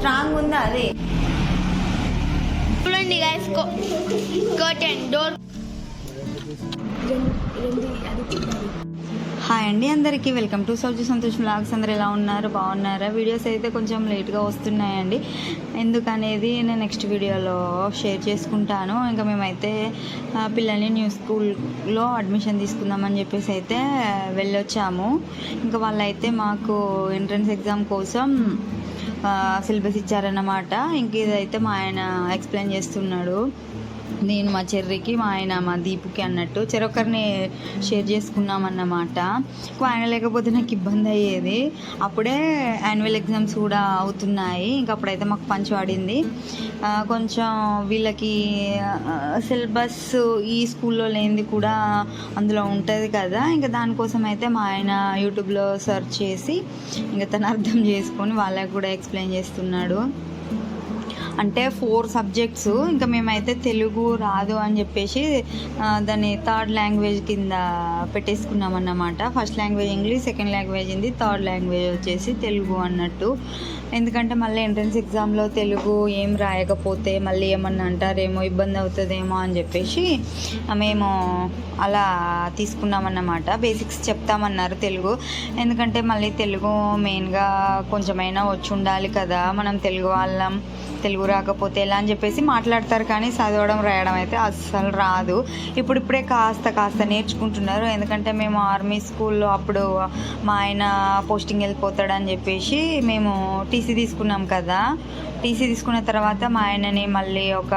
Strong ఉందా అదే? చూడండి గైస్ కర్టెన్ డోర్ హాయ్ అండి అందరికీ welcome to Souju Santosh blogs అందరు ఎలా ఉన్నారు? బాగున్నారా? వీడియోస్ అయితే కొంచెం లేట్గా వస్తున్నాయండి. ఎందుకనేది నేను నెక్స్ట్ వీడియోలో షేర్ చేసుకుంటాను. ఇంకా మేమైతే పిల్లల్ని న్యూ స్కూల్లో అడ్మిషన్ తీసుకుందామని చెప్పేసి అయితే వెళ్ళొచ్చాము. ఇంకా వాళ్ళైతే మాకు ఎంట్రన్స్ ఎగ్జామ్ కోసం సిలబస్ ఇచ్చారన్నమాట ఇంక ఇదైతే మా ఆయన ఎక్స్ప్లెయిన్ చేస్తున్నాడు. నేను మా చెర్రికి మా ఆయన మా దీపుకి అన్నట్టు చెరొకరిని షేర్ చేసుకున్నాం అన్నమాట ఆయన లేకపోతే నాకు ఇబ్బంది అయ్యేది. అప్పుడే యాన్యువల్ ఎగ్జామ్స్ కూడా అవుతున్నాయి. ఇంకా అప్పుడైతే మాకు పంచి పడింది కొంచెం వీళ్ళకి సిలబస్ ఈ స్కూల్లో లేనిది కూడా అందులో ఉంటుంది కదా. ఇంకా దానికోసం అయితే మా ఆయన యూట్యూబ్లో సెర్చ్ చేసి ఇంకా తను అర్థం చేసుకొని వాళ్ళకి కూడా ఎక్స్ప్లెయిన్ చేస్తున్నాడు. అంటే ఫోర్ సబ్జెక్ట్స్ ఇంకా మేమైతే తెలుగు రాదు అని చెప్పేసి దాన్ని థర్డ్ లాంగ్వేజ్ కింద పెట్టేసుకున్నాం అన్నమాట first language English second language ఉంది థర్డ్ లాంగ్వేజ్ వచ్చేసి తెలుగు అన్నట్టు. ఎందుకంటే మళ్ళీ ఎంట్రన్స్ ఎగ్జామ్లో తెలుగు ఏం రాయకపోతే మళ్ళీ ఏమన్నా అంటారేమో ఇబ్బంది అవుతుందేమో అని చెప్పేసి మేము అలా తీసుకున్నామన్నమాట. బేసిక్స్ చెప్తామన్నారు తెలుగు. ఎందుకంటే మళ్ళీ తెలుగు మెయిన్గా కొంచెమైనా వచ్చి ఉండాలి కదా. మనం తెలుగు వాళ్ళం. తెలుగు రాకపోతే ఎలా అని చెప్పేసి మాట్లాడతారు కానీ చదవడం రాయడం అయితే అస్సలు రాదు. ఇప్పుడిప్పుడే కాస్త కాస్త నేర్చుకుంటున్నారు. ఎందుకంటే మేము ఆర్మీ స్కూల్లో అప్పుడు మా ఆయన పోస్టింగ్ వెళ్ళిపోతాడని చెప్పేసి మేము టీసీ తీసుకున్నాం కదా. టీసీ తీసుకున్న తర్వాత మా ఆయనని మళ్ళీ ఒక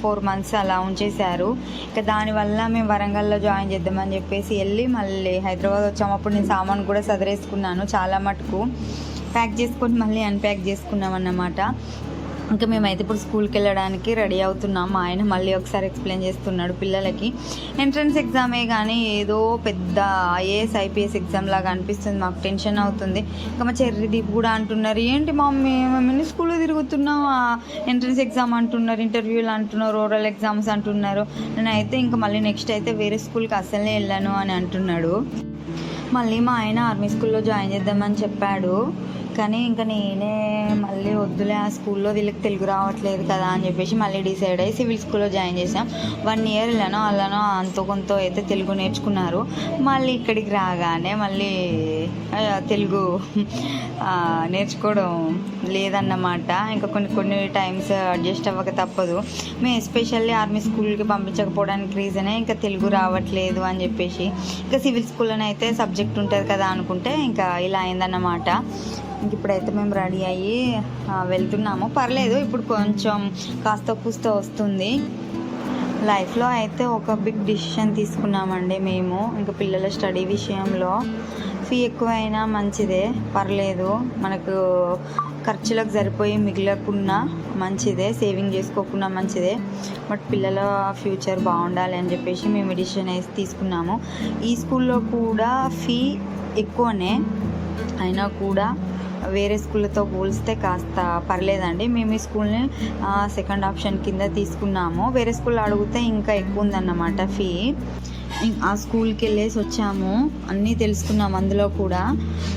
ఫోర్ మంత్స్ అలా ఉంచేశారు. ఇంకా దానివల్ల మేము వరంగల్లో జాయిన్ చేద్దామని చెప్పేసి వెళ్ళి మళ్ళీ హైదరాబాద్ వచ్చాము. అప్పుడు నేను సామాన్ కూడా సదరేసుకున్నాను చాలా మటుకు. ప్యాక్ చేసుకొని మళ్ళీ అన్ప్యాక్ చేసుకున్నాం అన్నమాట ఇంకా మేమైతే ఇప్పుడు స్కూల్కి వెళ్ళడానికి రెడీ అవుతున్నాం. మా ఆయన మళ్ళీ ఒకసారి ఎక్స్ప్లెయిన్ చేస్తున్నాడు పిల్లలకి. ఎంట్రన్స్ ఎగ్జామే కానీ ఏదో పెద్ద ఐఏఎస్ ఐపీఎస్ ఎగ్జామ్ లాగా అనిపిస్తుంది. మాకు టెన్షన్ అవుతుంది. ఇంకా మా చెర్రి దీప్ కూడా అంటున్నారు ఏంటి మమ్మీ మమ్మీని స్కూల్లో తిరుగుతున్నాం ఎంట్రన్స్ ఎగ్జామ్ అంటున్నారు ఇంటర్వ్యూలు అంటున్నారు ఓరల్ ఎగ్జామ్స్ అంటున్నారు. నేనైతే ఇంకా మళ్ళీ నెక్స్ట్ అయితే వేరే స్కూల్కి అసలే వెళ్ళాను అని అంటున్నాడు. మళ్ళీ మా ఆయన ఆర్మీ స్కూల్లో జాయిన్ చేద్దామని చెప్పాడు. కానీ ఇంకా నేనే మళ్ళీ వద్దులే ఆ స్కూల్లో వీళ్ళకి తెలుగు రావట్లేదు కదా అని చెప్పేసి మళ్ళీ డిసైడ్ అయ్యి సివిల్ స్కూల్లో జాయిన్ చేసాం వన్ ఇయర్ వెళ్ళాను అలానో అంతో కొంత అయితే తెలుగు నేర్చుకున్నారు. మళ్ళీ ఇక్కడికి రాగానే మళ్ళీ తెలుగు నేర్చుకోవడం లేదన్నమాట. ఇంకా కొన్ని కొన్ని టైమ్స్ అడ్జస్ట్ అవ్వక తప్పదు. మేము ఎస్పెషల్లీ ఆర్మీ స్కూల్కి పంపించకపోవడానికి రీజనే ఇంకా తెలుగు రావట్లేదు అని చెప్పేసి. ఇంకా సివిల్ స్కూల్లోనే అయితే సబ్జెక్ట్ ఉంటుంది కదా అనుకుంటే ఇంకా ఇలా అయిందన్నమాట. ఇప్పుడైతే మేము రెడీ అయ్యి వెళ్తున్నాము. పర్లేదు ఇప్పుడు కొంచెం కాస్త కూస్త వస్తుంది. లైఫ్లో అయితే ఒక బిగ్ డిసిషన్ తీసుకున్నామండి మేము ఇంకా పిల్లల స్టడీ విషయంలో. ఫీ ఎక్కువైనా మంచిదే పర్లేదు. మనకు ఖర్చులకు సరిపోయి మిగలకున్నా మంచిదే సేవింగ్ చేసుకోకుండా మంచిదే. బట్ పిల్లల ఫ్యూచర్ బాగుండాలి అని చెప్పేసి మేము డిసిషన్ వేసి తీసుకున్నాము. ఈ స్కూల్లో కూడా ఫీ ఎక్కువనే అయినా కూడా వేరే స్కూళ్ళతో పోలిస్తే కాస్త పర్లేదండి. మేము ఈ స్కూల్ని సెకండ్ ఆప్షన్ కింద తీసుకున్నాము. వేరే స్కూల్ అడిగితే ఇంకా ఎక్కువ ఉందన్నమాట ఫీ ఆ స్కూల్కి వెళ్ళేసి వచ్చాము. అన్నీ తెలుసుకున్నాం అందులో కూడా.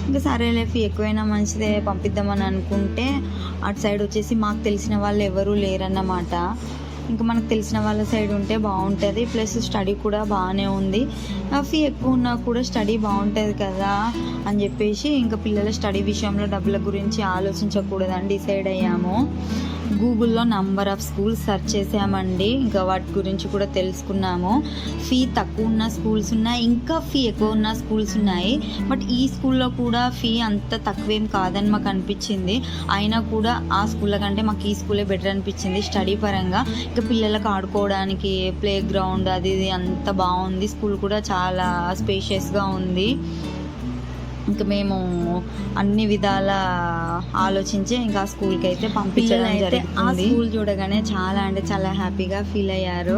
ఇంకా సరేలే ఫీ ఎక్కువైనా మంచిదే పంపిద్దామని అనుకుంటే అటు సైడ్ వచ్చేసి మాకు తెలిసిన వాళ్ళు ఎవరూ లేరన్నమాట. ఇంకా మనకు తెలిసిన వాళ్ళ సైడ్ ఉంటే బాగుంటుంది. ప్లస్ స్టడీ కూడా బాగానే ఉంది. ఆ ఫీ ఎక్కువ ఉన్నా కూడా స్టడీ బాగుంటుంది కదా అని చెప్పేసి ఇంకా పిల్లల స్టడీ విషయంలో డబ్బుల గురించి ఆలోచించకూడదని డిసైడ్ అయ్యాము. గూగుల్లో నంబర్ ఆఫ్ స్కూల్స్ సెర్చ్ చేసామండి. ఇంకా వాటి గురించి కూడా తెలుసుకున్నాము. ఫీ తక్కువ ఉన్న స్కూల్స్ ఉన్నాయి. ఇంకా ఫీ ఎక్కువ ఉన్న స్కూల్స్ ఉన్నాయి. బట్ ఈ స్కూల్లో కూడా ఫీ అంత తక్కువేం కాదని మాకు అనిపించింది. అయినా కూడా ఆ స్కూల్లో కంటే మాకు ఈ స్కూలే బెటర్ అనిపించింది స్టడీ పరంగా. ఇంకా పిల్లలకు ఆడుకోవడానికి ప్లే గ్రౌండ్ అది ఇది అంత బాగుంది. స్కూల్ కూడా చాలా స్పేషియస్గా ఉంది. ఇంకా మేము అన్ని విధాల ఆలోచించి ఇంకా ఆ స్కూల్కి అయితే పంపించడం జరిగింది ఆ స్కూల్ చూడగానే చాలా అంటే చాలా హ్యాపీగా ఫీల్ అయ్యారు.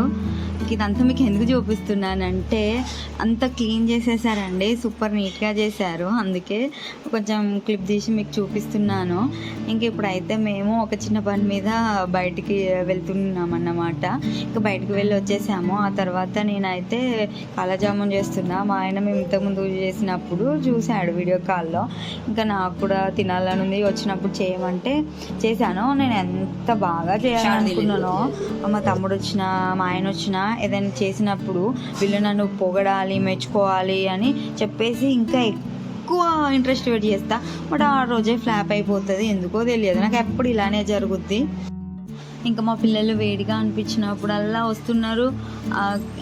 ఇదంతా మీకు ఎందుకు చూపిస్తున్నానంటే అంత క్లీన్ చేసేసారండి సూపర్ నీట్గా చేశారు. అందుకే కొంచెం క్లిప్ తీసి మీకు చూపిస్తున్నాను. ఇంక ఇప్పుడైతే మేము ఒక చిన్న పని మీద బయటికి వెళ్తున్నాం అన్నమాట ఇంకా బయటికి వెళ్ళి వచ్చేసాము. ఆ తర్వాత నేనైతే కాలజామున్ చేస్తున్నా. మా ఆయన మేము ఇంతకుముందు చేసినప్పుడు చూశాడు వీడియో కాల్లో. ఇంకా నాకు కూడా తినాలని ఉంది. వచ్చినప్పుడు చేయమంటే చేశాను. నేను ఎంత బాగా చేయాలనుకున్నానో. మా తమ్ముడు వచ్చిన మా ఆయన వచ్చిన ఏదైనా చేసినప్పుడు వీళ్ళు నన్ను పొగడాలి మెచ్చుకోవాలి అని చెప్పేసి ఇంకా ఎక్కువ ఇంట్రెస్ట్ పెట్టి చేస్తా. బట్ ఆ రోజే ఫ్లాప్ అయిపోతుంది ఎందుకో తెలియదు. నాకు ఎప్పుడు ఇలానే జరుగుద్ది. ఇంకా మా పిల్లలు వేడిగా అనిపించినప్పుడల్లా వస్తున్నారు.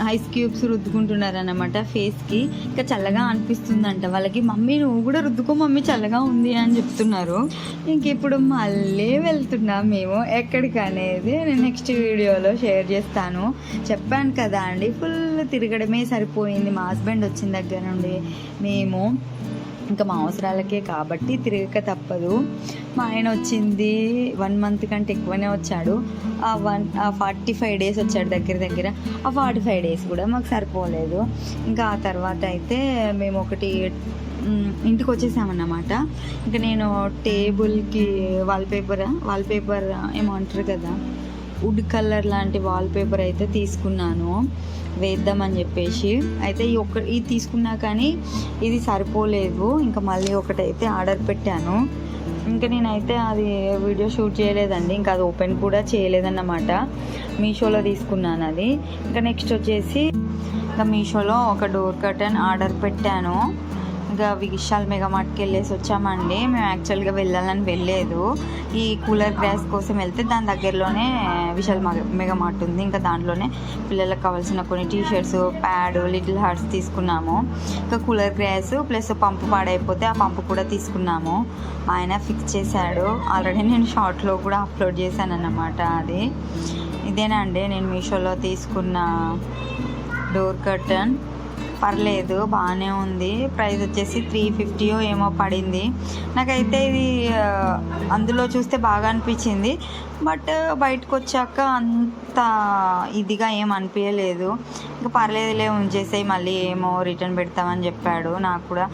ఐస్ క్యూబ్స్ రుద్దుకుంటున్నారు అనమాట ఫేస్కి. ఇంకా చల్లగా అనిపిస్తుందంట వాళ్ళకి. మమ్మీ నువ్వు కూడా రుద్దుకో మమ్మీ చల్లగా ఉంది అని చెప్తున్నారు. ఇంక ఇప్పుడు మళ్ళీ వెళ్తున్నాం మేము ఎక్కడికి అనేది నేను నెక్స్ట్ వీడియోలో షేర్ చేస్తాను. చెప్పాను కదా అండి ఫుల్ తిరగడమే సరిపోయింది. మా హస్బెండ్ వచ్చిన దగ్గర నుండి మేము ఇంకా మా అవసరాలకే కాబట్టి తిరగక తప్పదు. మా ఆయన వచ్చింది వన్ మంత్ కంటే ఎక్కువనే వచ్చాడు. ఆ వన్ ఆ ఫార్టీ ఫైవ్ డేస్ వచ్చాడు దగ్గర దగ్గర. ఆ ఫార్టీ ఫైవ్ డేస్ కూడా మాకు సరిపోలేదు. ఇంకా ఆ తర్వాత అయితే మేము ఒకటి ఇంటికి వచ్చేసామన్నమాట. ఇంకా నేను టేబుల్కి వాల్పేపర్ వాల్పేపర్ ఏమో అంటారు కదా వుడ్ కలర్ లాంటి వాల్పేపర్ అయితే తీసుకున్నాను. వేద్దామని చెప్పేసి అయితే ఈ ఒక్క ఇది తీసుకున్నా కానీ ఇది సరిపోలేదు. ఇంకా మళ్ళీ ఒకటైతే ఆర్డర్ పెట్టాను. ఇంకా నేనైతే అది వీడియో షూట్ చేయలేదండి. ఇంకా అది ఓపెన్ కూడా చేయలేదన్నమాట. మీషోలో తీసుకున్నాను అది. ఇంకా నెక్స్ట్ వచ్చేసి ఇంకా మీషోలో ఒక డోర్ కర్టన్ ఆర్డర్ పెట్టాను. ఇంకా విశాల్ మెగామార్ట్కి వెళ్ళేసి వచ్చామండి. మేము యాక్చువల్గా వెళ్ళాలని వెళ్ళలేదు. ఈ కూలర్ గ్యాస్ కోసం వెళ్తే దాని దగ్గరలోనే విశాల్ మెగా- మెగామార్ట్ ఉంది. ఇంకా దాంట్లోనే పిల్లలకు కావాల్సిన కొన్ని T shirts pad little hearts తీసుకున్నాము. ఇంకా కూలర్ గ్యాస్ ప్లస్ పంపు పాడైపోతే ఆ పంపు కూడా తీసుకున్నాము. ఆయన ఫిక్స్ చేశాడు. ఆల్రెడీ నేను షార్ట్లో కూడా అప్లోడ్ చేశాను అన్నమాట అది. ఇదేనండి. నేను మీషోలో తీసుకున్న డోర్ కర్టన్. పర్లేదు బాగానే ఉంది. ప్రైస్ వచ్చేసి త్రీ ఫిఫ్టీయో ఏమో పడింది. నాకైతే ఇది అందులో చూస్తే బాగా అనిపించింది. బట్ బయటకు వచ్చాక అంత ఇదిగా ఏం అనిపించలేదు ఇంకా పర్లేదులే ఉంచేసాయి మళ్ళీ ఏమో రిటర్న్ పెడతామని చెప్పాడు. నాకు కూడా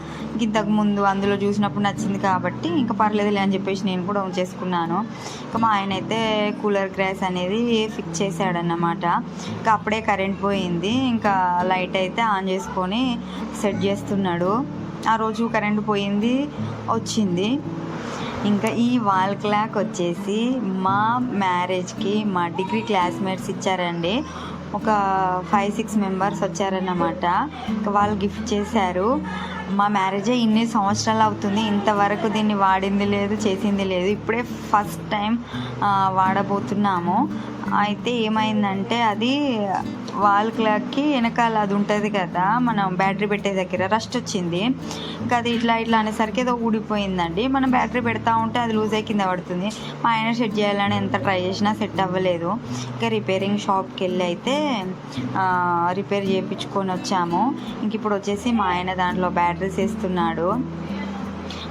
ఇంతకు ముందు అందులో చూసినప్పుడు నచ్చింది కాబట్టి ఇంకా పర్లేదులే అని చెప్పేసి నేను కూడా ఉంచేసుకున్నాను. ఇంకా మా ఆయన అయితే కూలర్ గ్రాస్ అనేది ఫిక్స్ చేశాడన్నమాట. ఇంకా అప్పుడే కరెంట్ పోయింది. ఇంకా లైట్ అయితే ఆన్ చేసుకొని సెట్ చేస్తున్నాడు. ఆ రోజు కరెంట్ పోయింది వచ్చింది. ఇంకా ఈ వాల్ క్లాక్ వచ్చేసి మా మ్యారేజ్కి మా డిగ్రీ క్లాస్మేట్స్ ఇచ్చారండి. ఒక ఫైవ్ సిక్స్ మెంబర్స్ వచ్చారన్నమాట. ఇంకా వాళ్ళు గిఫ్ట్ చేశారు. మా మ్యారేజ్ ఇన్ని సంవత్సరాలు అవుతుంది ఇంతవరకు దీన్ని వాడింది లేదు చేసింది లేదు. ఇప్పుడే ఫస్ట్ టైం వాడబోతున్నాము. అయితే ఏమైందంటే అది వాల్ క్లాక్కి వెనకాల అది ఉంటుంది కదా మనం బ్యాటరీ పెట్టే దగ్గర రస్ట్ వచ్చింది. ఇంకా అది ఇట్లా ఇట్లా అనేసరికి ఏదో ఊడిపోయిందండి. మనం బ్యాటరీ పెడతా ఉంటే అది లూజ్ అయ్యి కింద పడుతుంది. మా ఆయన సెట్ చేయాలని ఎంత ట్రై చేసినా సెట్ అవ్వలేదు. ఇంకా రిపేరింగ్ షాప్కి వెళ్ళి అయితే రిపేర్ చేయించుకొని వచ్చాము. ఇంక ఇప్పుడు వచ్చేసి మా ఆయన దాంట్లో బ్యాటరీ బ్యాటరీస్ వేస్తున్నాడు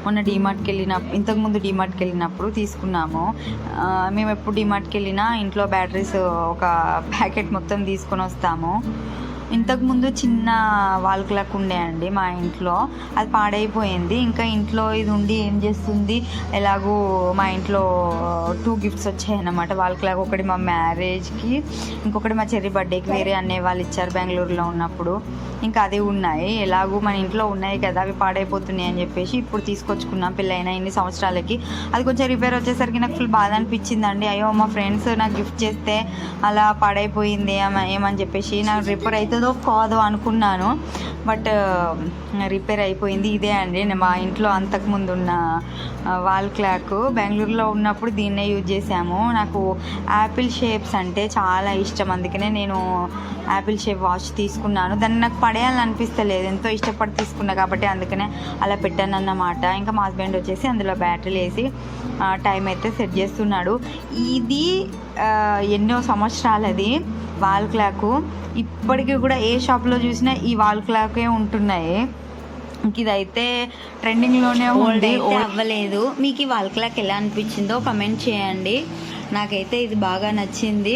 మొన్న డీమార్ట్కి వెళ్ళిన ఇంతకుముందు డీమార్ట్కి వెళ్ళినప్పుడు తీసుకున్నాము. మేము ఎప్పుడు డీమార్ట్కి వెళ్ళినా ఇంట్లో బ్యాటరీస్ ఒక ప్యాకెట్ మొత్తం తీసుకొని వస్తాము. ఇంతకుముందు చిన్న వాల్ క్లాక్ ఉండే అండి మా ఇంట్లో. అది పాడైపోయింది. ఇంకా ఇంట్లో ఇది ఉండి ఏం చేస్తుంది? ఎలాగో మా ఇంట్లో టూ గిఫ్ట్స్ వచ్చాయి అన్నమాట వాల్ క్లాక్ ఒకటి మా మ్యారేజ్కి ఇంకొకటి మా చెర్రీ బర్త్డేకి. వేరే అన్నయ్య వాళ్ళు ఇచ్చారు బెంగళూరులో ఉన్నప్పుడు. ఇంకా అది ఉన్నాయి. ఎలాగో మన ఇంట్లో ఉన్నాయి కదా అవి పాడైపోతున్నాయి అని చెప్పేసి ఇప్పుడు తీసుకొచ్చుకున్నాం పెళ్ళైన ఇన్ని సంవత్సరాలకి. అది కొంచెం రిపేర్ వచ్చేసరికి నాకు ఫుల్ బాధ అనిపించిందండి. అయ్యో మా ఫ్రెండ్స్ నాకు గిఫ్ట్ చేస్తే అలా పాడైపోయింది ఏమని చెప్పేసి నాకు రిపేర్ అయితే అవుతుందో కాదో అనుకున్నాను. బట్ రిపేర్ అయిపోయింది ఇదే అండి. నేను మా ఇంట్లో అంతకుముందు ఉన్న వాల్ క్లాక్ బెంగళూరులో ఉన్నప్పుడు దీన్నే యూజ్ చేసాము నాకు యాపిల్ షేప్స్ అంటే చాలా ఇష్టం. అందుకనే నేను యాపిల్ షేప్ వాచ్ తీసుకున్నాను. దాన్ని నాకు పడేయాలని అనిపిస్తలేదు ఎంతో ఇష్టపడి తీసుకున్నా కాబట్టి అందుకనే అలా పెట్టాను అన్నమాట ఇంకా మా హస్బెండ్ వచ్చేసి అందులో బ్యాటరీలు వేసి టైం అయితే సెట్ చేస్తున్నాడు. ఇది ఎన్నో సంవత్సరాలది. Wall clock. ఇప్పటికీ కూడా ఏ షాప్లో చూసినా ఈ వాల్ క్లాకే ఉంటున్నాయి. ఇంక ఇదైతే ట్రెండింగ్లోనే ఉంది. అవ్వలేదు. మీకు ఈ వాల్ క్లాక్ ఎలా అనిపించిందో కమెంట్ చేయండి. నాకైతే ఇది బాగా నచ్చింది.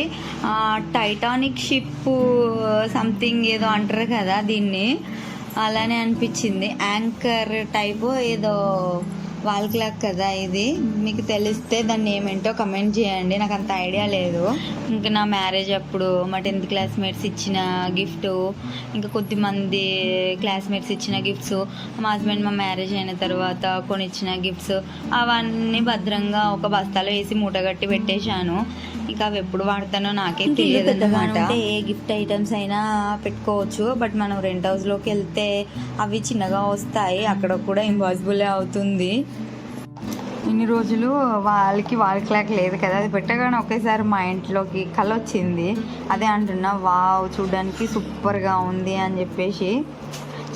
టైటానిక్ షిప్ సంథింగ్ ఏదో అంటారు కదా దీన్ని. అలానే అనిపించింది. యాంకర్ టైపు ఏదో వాల్ క్లాక్ కదా ఇది. మీకు తెలిస్తే దాన్ని ఏమేంటో కమెంట్ చేయండి. నాకు అంత ఐడియా లేదు. ఇంకా నా మ్యారేజ్ అప్పుడు మా టెన్త్ క్లాస్మేట్స్ ఇచ్చిన గిఫ్ట్ ఇంకా కొద్దిమంది క్లాస్మేట్స్ ఇచ్చిన గిఫ్ట్స్ మా హస్బెండ్ మా మ్యారేజ్ అయిన తర్వాత కొనిచ్చిన గిఫ్ట్స్ అవన్నీ భద్రంగా ఒక బస్తాలో వేసి మూటగట్టి పెట్టేశాను. ఇంకా అవి ఎప్పుడు వాడతానో నాకే తెలియదు అన్నమాట. ఏ గిఫ్ట్ ఐటమ్స్ అయినా పెట్టుకోవచ్చు. బట్ మనం రెంట్ హౌస్లోకి వెళ్తే అవి చిన్నగా వస్తాయి. అక్కడ కూడా ఇంపాసిబుల్ అవుతుంది. ఇన్ని రోజులు వాళ్ళకి వాళ్ళ క్లాక్ లేదు కదా. అది పెట్టగానే ఒకేసారి మా ఇంట్లోకి కళ వచ్చింది. అదే అంటున్నా వావ్ చూడడానికి సూపర్గా ఉంది అని చెప్పేసి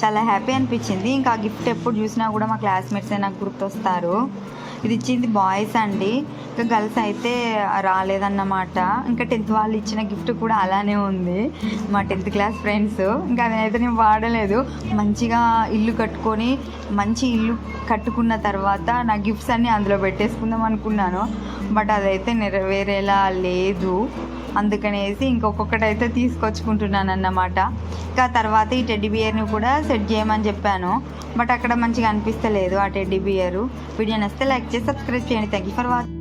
చాలా హ్యాపీ అనిపించింది. ఇంకా ఆ గిఫ్ట్ ఎప్పుడు చూసినా కూడా మా క్లాస్మేట్స్ నాకు గుర్తొస్తారు. ఇది ఇచ్చింది బాయ్స్ అండి. ఇంకా గర్ల్స్ అయితే రాలేదన్నమాట. ఇంకా టెన్త్ వాళ్ళు ఇచ్చిన గిఫ్ట్ కూడా అలానే ఉంది. మా టెన్త్ క్లాస్ ఫ్రెండ్స్. ఇంకా అదైతే నేను వాడలేదు. మంచిగా ఇల్లు కట్టుకొని మంచి ఇల్లు కట్టుకున్న తర్వాత నా గిఫ్ట్స్ అన్నీ అందులో పెట్టేసుకుందాం అనుకున్నాను. బట్ అదైతే నెరవేరేలా లేదు. అందుకనేసి ఇంకొకటి అయితే తీసుకొచ్చుకుంటున్నాను అన్నమాట ఇంకా తర్వాత ఈ టెడ్డీ బియర్ని కూడా సెట్ చేయమని చెప్పాను. బట్ అక్కడ మంచిగా అనిపిస్తలేదు ఆ టెడ్డీ బియర్. వీడియో నచ్చితే లైక్ చేసి సబ్స్క్రైబ్ చేయండి. Thank you for watching